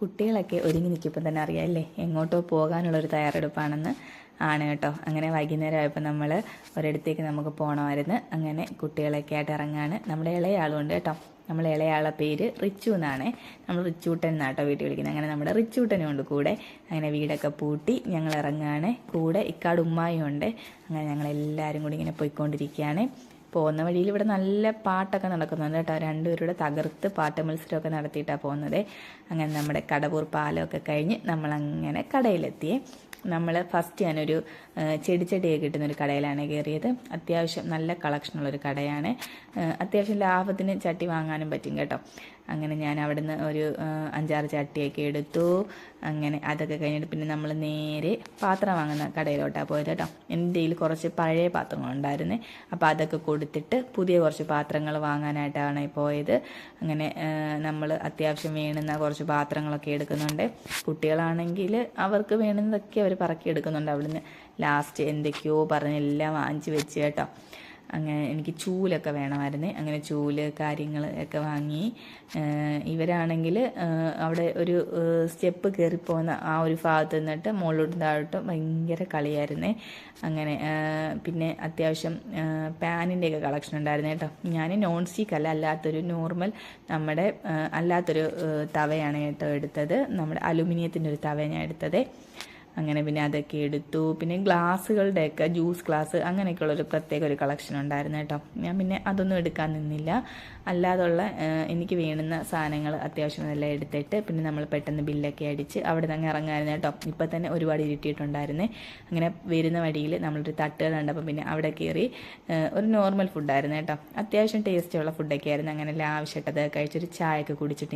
കുട്ടികളൊക്കെ ഒരുങ്ങി നിൽക്കുമ്പോൾ തന്നെ അറിയാമല്ലേ എങ്ങോട്ടോ പോകാനുള്ളൊരു തയ്യാറെടുപ്പാണെന്ന് ആണ് കേട്ടോ. അങ്ങനെ വൈകുന്നേരം ആയപ്പോൾ നമ്മൾ ഒരിടത്തേക്ക് നമുക്ക് പോകണമായിരുന്നു അങ്ങനെ കുട്ടികളൊക്കെ ആയിട്ട് ഇറങ്ങാണ്. നമ്മുടെ ഇളയ ആളുണ്ട് കേട്ടോ. നമ്മൾ ഇളയാളെ പേര് റിച്ചു എന്നാണ്. നമ്മൾ റിച്ചൂട്ടൻ എന്നാട്ടോ വീട്ടിൽ വിളിക്കുന്നത്. അങ്ങനെ നമ്മുടെ റിച്ചൂട്ടനും ഉണ്ട് കൂടെ. അങ്ങനെ വീടൊക്കെ പൂട്ടി ഞങ്ങൾ ഇറങ്ങാണ്. കൂടെ ഇക്കാട് ഉമ്മായും ഉണ്ട്. അങ്ങനെ ഞങ്ങൾ എല്ലാവരും കൂടി ഇങ്ങനെ പോയിക്കൊണ്ടിരിക്കുകയാണ്. പോകുന്ന വഴിയിൽ ഇവിടെ നല്ല പാട്ടൊക്കെ നടക്കുന്നുണ്ട് കേട്ടോ. രണ്ടുപേരുടെ തകർത്ത് പാട്ട് മത്സരമൊക്കെ നടത്തിയിട്ടാണ് പോകുന്നത്. അങ്ങനെ നമ്മുടെ കടവൂർ പാലമൊക്കെ കഴിഞ്ഞ് നമ്മളങ്ങനെ കടയിലെത്തിയേ നമ്മൾ ഫസ്റ്റ് ഞാനൊരു ചെടിച്ചട്ടിയൊക്കെ കിട്ടുന്ന ഒരു കടയിലാണ് കയറിയത്. അത്യാവശ്യം നല്ല കളക്ഷനുള്ളൊരു കടയാണ്. അത്യാവശ്യം ലാഭത്തിന് ചട്ടി വാങ്ങാനും പറ്റും കേട്ടോ. അങ്ങനെ ഞാൻ അവിടുന്ന് ഒരു അഞ്ചാറ് ചട്ടിയൊക്കെ എടുത്തു. അങ്ങനെ അതൊക്കെ കഴിഞ്ഞിട്ട് പിന്നെ നമ്മൾ നേരെ പാത്രം വാങ്ങുന്ന കടയിലോട്ടാണ് പോയത് കേട്ടോ. എന്റെ കയ്യിൽ കുറച്ച് പഴയ പാത്രങ്ങളുണ്ടായിരുന്നു. അപ്പോൾ അതൊക്കെ കൊടുത്തിട്ട് പുതിയ കുറച്ച് പാത്രങ്ങൾ വാങ്ങാനായിട്ടാണ് പോയത്. അങ്ങനെ നമ്മൾ അത്യാവശ്യം വേണുന്ന കുറച്ച് പാത്രങ്ങളൊക്കെ എടുക്കുന്നുണ്ട്. കുട്ടികളാണെങ്കിൽ അവർക്ക് വേണ്ടുന്നതൊക്കെ അവർ പറക്കി എടുക്കുന്നുണ്ട് അവിടുന്ന്. ലാസ്റ്റ് എന്തൊക്കെയോ പറഞ്ഞ് എല്ലാം വാങ്ങിച്ച് വെച്ച് കേട്ടോ. അങ്ങനെ എനിക്ക് ചൂലൊക്കെ വേണമായിരുന്നു. അങ്ങനെ ചൂൽ കാര്യങ്ങൾ ഒക്കെ വാങ്ങി. ഇവരാണെങ്കിൽ അവിടെ ഒരു സ്റ്റെപ്പ് കയറിപ്പോകുന്ന ആ ഒരു ഭാഗത്ത് നിന്നിട്ട് മുകളിലോട്ടും താഴോട്ടും ഭയങ്കര കളിയായിരുന്നേ. അങ്ങനെ പിന്നെ അത്യാവശ്യം പാനിന്റെയൊക്കെ കളക്ഷൻ ഉണ്ടായിരുന്നു കേട്ടോ. ഞാൻ നോൺ സ്റ്റിക്ക് അല്ല അല്ലാത്തൊരു നോർമൽ നമ്മുടെ അല്ലാത്തൊരു തവയാണ് കേട്ടോ എടുത്തത്. നമ്മുടെ അലുമിനിയത്തിന്റെ ഒരു തവ ഞാൻ എടുത്തത്. അങ്ങനെ പിന്നെ അതൊക്കെ എടുത്തു. പിന്നെ ഗ്ലാസ്സുകളുടെയൊക്കെ ജ്യൂസ് ഗ്ലാസ് അങ്ങനെയൊക്കെയുള്ളൊരു പ്രത്യേക ഒരു കളക്ഷൻ ഉണ്ടായിരുന്നു കേട്ടോ. ഞാൻ പിന്നെ അതൊന്നും എടുക്കാൻ നിന്നില്ല. അല്ലാതുള്ള എനിക്ക് വേണ്ടുന്ന സാധനങ്ങൾ അത്യാവശ്യം എല്ലാം എടുത്തിട്ട് പിന്നെ നമ്മൾ പെട്ടെന്ന് ബില്ലൊക്കെ അടിച്ച് അവിടെ നിന്ന് ഇറങ്ങായിരുന്നു കേട്ടോ. ഇപ്പം തന്നെ ഒരുപാട് ഇരുട്ടിയിട്ടുണ്ടായിരുന്നേ. അങ്ങനെ വരുന്ന വഴിയിൽ നമ്മളൊരു തട്ടുകൾ കണ്ടപ്പോൾ പിന്നെ അവിടെ കയറി ഒരു നോർമൽ ഫുഡായിരുന്നു കേട്ടോ. അത്യാവശ്യം ടേസ്റ്റുള്ള ഫുഡൊക്കെ ആയിരുന്നു അങ്ങനെ ലാവശ്യട്ടത് കഴിച്ചൊരു ചായയൊക്കെ കുടിച്ചിട്ട്